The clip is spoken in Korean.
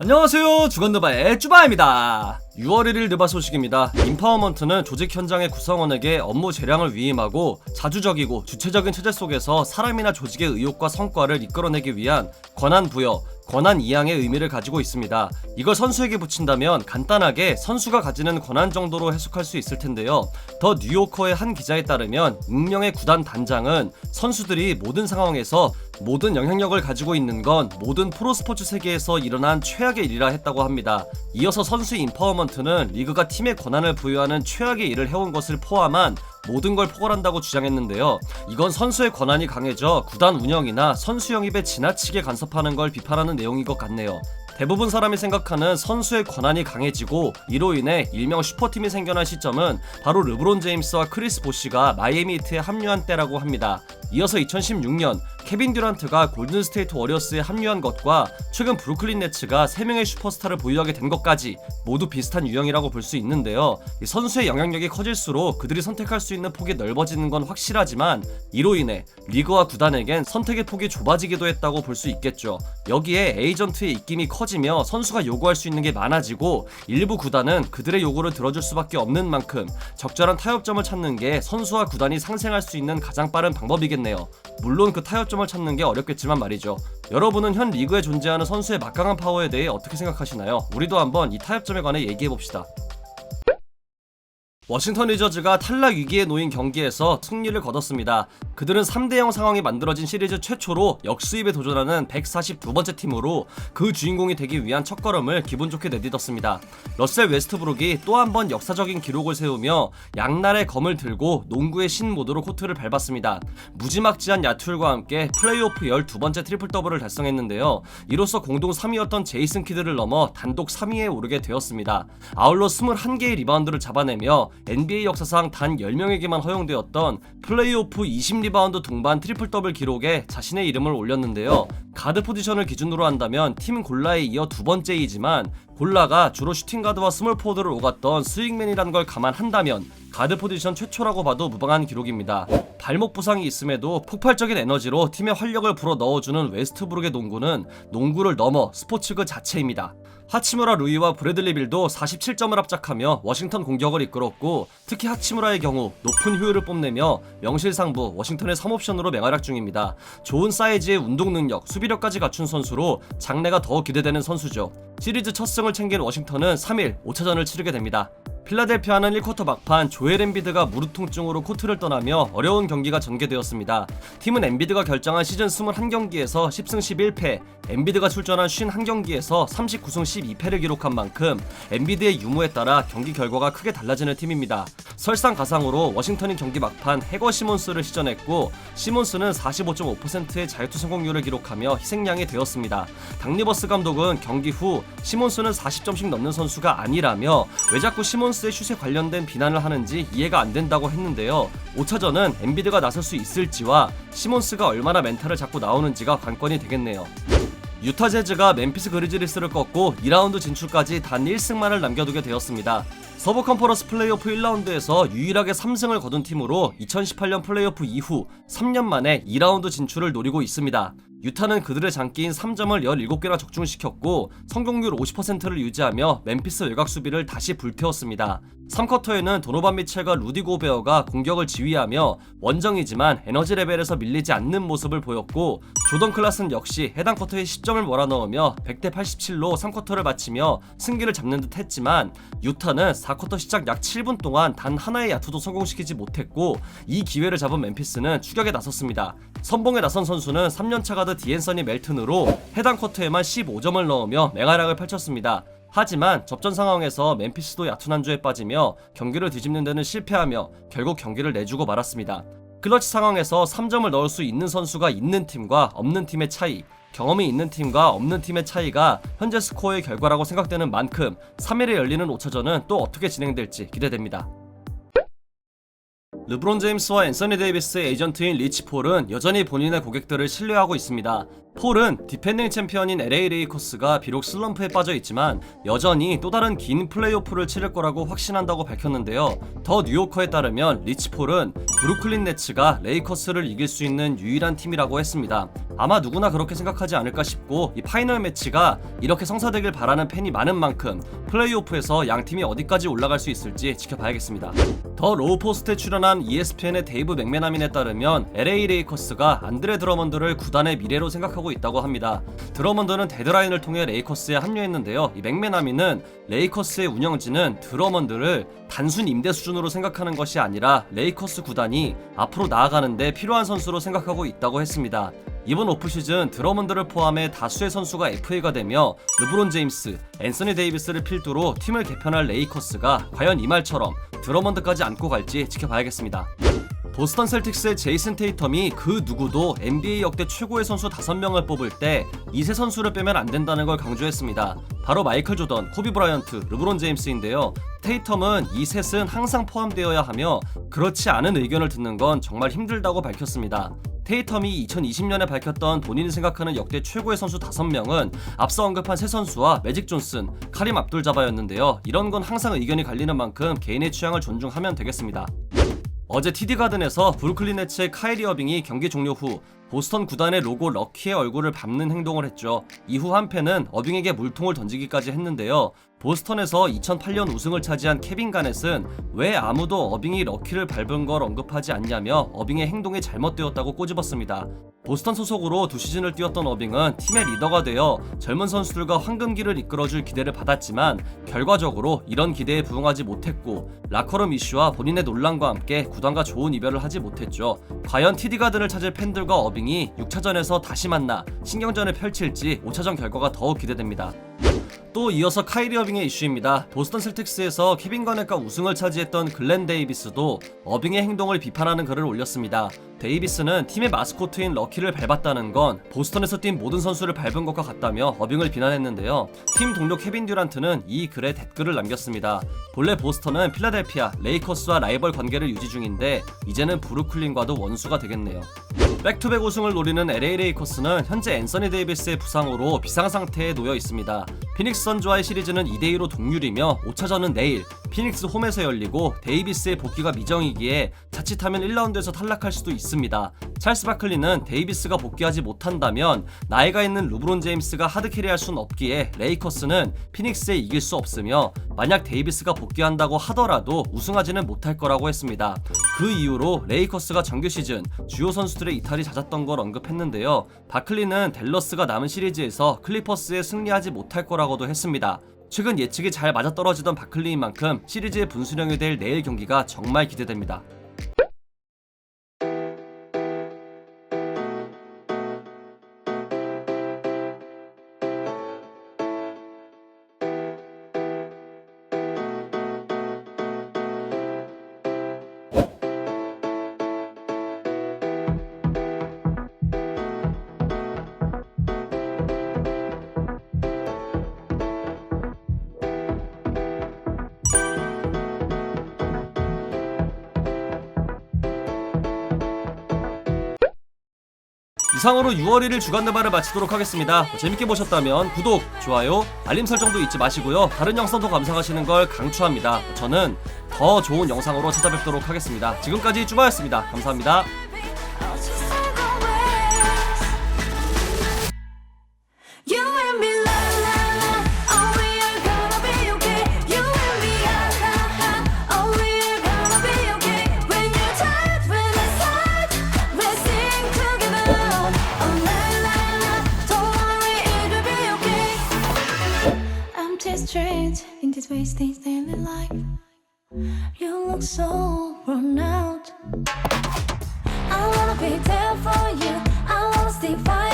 안녕하세요. 주간느바의 쭈바입니다. 6월 1일 느바 소식입니다. 인파워먼트는 조직 현장의 구성원에게 업무 재량을 위임하고 자주적이고 주체적인 체제 속에서 사람이나 조직의 의욕과 성과를 이끌어내기 위한 권한 부여 권한 이양의 의미를 가지고 있습니다. 이걸 선수에게 붙인다면 간단하게 선수가 가지는 권한 정도로 해석할 수 있을 텐데요. 더 뉴요커의 한 기자에 따르면 익명의 구단 단장은 선수들이 모든 상황에서 모든 영향력을 가지고 있는 건 모든 프로스포츠 세계에서 일어난 최악의 일이라 했다고 합니다. 이어서 선수 인파워먼트는 리그가 팀에 권한을 부여하는 최악의 일을 해온 것을 포함한 모든 걸 포괄한다고 주장했는데요. 이건 선수의 권한이 강해져 구단 운영이나 선수 영입에 지나치게 간섭하는 걸 비판하는 내용인 것 같네요. 대부분 사람이 생각하는 선수의 권한이 강해지고 이로 인해 일명 슈퍼팀이 생겨난 시점은 바로 르브론 제임스와 크리스 보시가 마이애미 히트에 합류한 때라고 합니다. 이어서 2016년 케빈 듀란트가 골든 스테이트 워리어스에 합류한 것과 최근 브루클린 네츠가 3명의 슈퍼스타를 보유하게 된 것까지 모두 비슷한 유형이라고 볼 수 있는데요. 이 선수의 영향력이 커질수록 그들이 선택할 수 있는 폭이 넓어지는 건 확실하지만 이로 인해 리그와 구단에겐 선택의 폭이 좁아지기도 했다고 볼 수 있겠죠. 여기에 에이전트의 입김이 커지며 선수가 요구할 수 있는 게 많아지고 일부 구단은 그들의 요구를 들어줄 수밖에 없는 만큼 적절한 타협점을 찾는 게 선수와 구단이 상생할 수 있는 가장 빠른 방법이겠네요. 물론 그 타협점 을 찾는 게 어렵겠지만 말이죠. 여러분은 현 리그에 존재하는 선수의 막강한 파워에 대해 어떻게 생각하시나요? 우리도 한번 이 타협점에 관해 얘기해 봅시다. 워싱턴 리저즈가 탈락 위기에 놓인 경기에서 승리를 거뒀습니다. 그들은 3대0 상황이 만들어진 시리즈 최초로 역수입에 도전하는 142번째 팀으로 그 주인공이 되기 위한 첫걸음을 기분 좋게 내딛었습니다. 러셀 웨스트브룩이 또 한 번 역사적인 기록을 세우며 양날의 검을 들고 농구의 신 모드로 코트를 밟았습니다. 무지막지한 야투율과 함께 플레이오프 12번째 트리플 더블을 달성했는데요. 이로써 공동 3위였던 제이슨 키드를 넘어 단독 3위에 오르게 되었습니다. 아울러 21개의 리바운드를 잡아내며 NBA 역사상 단 10명에게만 허용되었던 플레이오프 20리바운드 동반 트리플 더블 기록에 자신의 이름을 올렸는데요. 가드 포지션을 기준으로 한다면 팀 골라에 이어 두 번째이지만 골라가 주로 슈팅가드와 스몰포드를 오갔던 스윙맨이라는 걸 감안한다면 가드 포지션 최초라고 봐도 무방한 기록입니다. 발목 부상이 있음에도 폭발적인 에너지로 팀의 활력을 불어 넣어주는 웨스트브룩의 농구는 농구를 넘어 스포츠 그 자체입니다. 하치무라 루이와 브래들리 빌도 47점을 합작하며 워싱턴 공격을 이끌었고 특히 하치무라의 경우 높은 효율을 뽐내며 명실상부 워싱턴의 3옵션으로 맹활약 중입니다. 좋은 사이즈의 운동 능력, 수비력까지 갖춘 선수로 장래가 더 기대되는 선수죠. 시리즈 첫 승을 챙긴 워싱턴은 3일 5차전을 치르게 됩니다. 필라델피아는 1쿼터 막판 조엘 엠비드가 무릎 통증으로 코트를 떠나며 어려운 경기가 전개되었습니다. 팀은 엠비드가 결정한 시즌 21경기에서 10승 11패, 엠비드가 출전한 51경기에서 39승 12패를 기록한 만큼 엠비드의 유무에 따라 경기 결과가 크게 달라지는 팀입니다. 설상가상으로 워싱턴이 경기 막판 해거 시몬스를 시전했고 시몬스는 45.5%의 자유투 성공률을 기록하며 희생양이 되었습니다. 당리버스 감독은 경기 후 시몬스는 40점씩 넘는 선수가 아니라며 왜 자꾸 시몬 스의 슛에 관련된 비난을 하는지 이해가 안 된다고 했는데요. 5차전은 엠비드가 나설 수 있을지와 시몬스가 얼마나 멘탈을 잡고 나오는지가 관건이 되겠네요. 유타 재즈가 멤피스 그리즐리스를 꺾고 2라운드 진출까지 단 1승만을 남겨두게 되었습니다. 서부 컨퍼런스 플레이오프 1라운드에서 유일하게 3승을 거둔 팀으로 2018년 플레이오프 이후 3년 만에 2라운드 진출을 노리고 있습니다. 유타는 그들의 장기인 3점을 17개나 적중시켰고 성공률 50%를 유지하며 멤피스 외곽 수비를 다시 불태웠습니다. 3쿼터에는 도노반 미첼과 루디 고베어가 공격을 지휘하며 원정이지만 에너지 레벨에서 밀리지 않는 모습을 보였고 조던 클라슨 역시 해당 쿼터에 10점을 몰아넣으며 100대 87로 3쿼터를 마치며 승기를 잡는 듯 했지만 유타는 4쿼터 시작 약 7분 동안 단 하나의 야투도 성공시키지 못했고 이 기회를 잡은 멤피스는 추격에 나섰습니다. 선봉에 나선 선수는 3년차 가드 디앤서니 멜튼으로 해당 쿼터에만 15점을 넣으며 맹활약을 펼쳤습니다. 하지만 접전 상황에서 멤피스도 한 주에 빠지며 경기를 뒤집는 데는 실패하며 결국 경기를 내주고 말았습니다. 클러치 상황에서 3점을 넣을 수 있는 선수가 있는 팀과 없는 팀의 차이, 경험이 있는 팀과 없는 팀의 차이가 현재 스코어의 결과라고 생각되는 만큼 3일에 열리는 5차전은 또 어떻게 진행될지 기대됩니다. 르브론 제임스와 앤서니 데이비스의 에이전트인 리치 폴은 여전히 본인의 고객들을 신뢰하고 있습니다. 폴은 디펜딩 챔피언인 LA 레이커스가 비록 슬럼프에 빠져 있지만 여전히 또 다른 긴 플레이오프를 치를 거라고 확신한다고 밝혔는데요. 더 뉴요커에 따르면 리치 폴은 브루클린 네츠가 레이커스를 이길 수 있는 유일한 팀이라고 했습니다. 아마 누구나 그렇게 생각하지 않을까 싶고 이 파이널 매치가 이렇게 성사되길 바라는 팬이 많은 만큼 플레이오프에서 양 팀이 어디까지 올라갈 수 있을지 지켜봐야겠습니다. 더 로우 포스트에 출연한 ESPN의 데이브 맥메나민에 따르면 LA 레이커스가 안드레 드러먼드를 구단의 미래로 생각하고 있다고 합니다. 드러먼드는 데드라인을 통해 레이커스에 합류했는데요. 이 맥메나민은 레이커스의 운영진은 드러먼드를 단순 임대 수준으로 생각하는 것이 아니라 레이커스 구단이 앞으로 나아가는데 필요한 선수로 생각하고 있다고 했습니다. 이번 오프시즌 드러먼드를 포함해 다수의 선수가 FA가 되며 르브론 제임스, 앤서니 데이비스를 필두로 팀을 개편할 레이커스가 과연 이 말처럼 드러먼드까지 안고 갈지 지켜봐야겠습니다. 보스턴 셀틱스의 제이슨 테이텀이 그 누구도 NBA 역대 최고의 선수 5명을 뽑을 때이세 선수를 빼면 안 된다는 걸 강조했습니다. 바로 마이클 조던, 코비 브라이언트, 르브론 제임스인데요. 테이텀은 이 셋은 항상 포함되어야 하며 그렇지 않은 의견을 듣는 건 정말 힘들다고 밝혔습니다. 테이텀이 2020년에 밝혔던 본인이 생각하는 역대 최고의 선수 5명은 앞서 언급한 세 선수와 매직 존슨, 카림 압둘 자바였는데요. 이런 건 항상 의견이 갈리는 만큼 개인의 취향을 존중하면 되겠습니다. 어제 TD 가든에서 브루클린 네츠의 카이리 어빙이 경기 종료 후 보스턴 구단의 로고 럭키의 얼굴을 밟는 행동을 했죠. 이후 한 팬은 어빙에게 물통을 던지기까지 했는데요. 보스턴에서 2008년 우승을 차지한 케빈 가넷은 왜 아무도 어빙이 럭키를 밟은 걸 언급하지 않냐며 어빙의 행동이 잘못되었다고 꼬집었습니다. 보스턴 소속으로 두 시즌을 뛰었던 어빙은 팀의 리더가 되어 젊은 선수들과 황금기를 이끌어줄 기대를 받았지만 결과적으로 이런 기대에 부응하지 못했고 라커룸 이슈와 본인의 논란과 함께 구단과 좋은 이별을 하지 못했죠. 과연 TD 가든을 찾을 팬들과 어빙 이 6차전에서 다시 만나 신경전을 펼칠지 5차전 결과가 더욱 기대됩니다. 또 이어서 카이리 어빙의 이슈입니다. 보스턴 셀틱스에서 케빈 가넷과 우승을 차지했던 글렌 데이비스도 어빙의 행동을 비판하는 글을 올렸습니다. 데이비스는 팀의 마스코트인 럭키를 밟았다는 건 보스턴에서 뛴 모든 선수를 밟은 것과 같다며 어빙을 비난했는데요. 팀 동료 케빈 듀란트는 이 글에 댓글을 남겼습니다. 본래 보스턴은 필라델피아, 레이커스와 라이벌 관계를 유지 중인데 이제는 브루클린과도 원수가 되겠네요. 백투백 우승을 노리는 LA 레이커스는 현재 앤서니 데이비스의 부상으로 비상 상태에 놓여 있습니다. 피닉스 선즈와의 시리즈는 2대2로 동률이며 5차전은 내일 피닉스 홈에서 열리고 데이비스의 복귀가 미정이기에 자칫하면 1라운드에서 탈락할 수도 있습니다. 찰스 바클리는 데이비스가 복귀하지 못한다면 나이가 있는 루브론 제임스가 하드캐리할 순 없기에 레이커스는 피닉스에 이길 수 없으며 만약 데이비스가 복귀한다고 하더라도 우승하지는 못할 거라고 했습니다. 그 이후로 레이커스가 정규 시즌 주요 선수들의 이탈이 잦았던 걸 언급했는데요. 바클리는 댈러스가 남은 시리즈에서 클리퍼스에 승리하지 못할 거라고도 했습니다. 최근 예측이 잘 맞아떨어지던 바클리인 만큼 시리즈의 분수령이 될 내일 경기가 정말 기대됩니다. 이상으로 6월 1일 주간 드바를 마치도록 하겠습니다. 재밌게 보셨다면 구독, 좋아요, 알림 설정도 잊지 마시고요. 다른 영상도 감상하시는 걸 강추합니다. 저는 더 좋은 영상으로 찾아뵙도록 하겠습니다. 지금까지 쭈바였습니다. 감사합니다. strange in this wasted daily life. You look so worn out. I wanna be there for you. I wanna stay by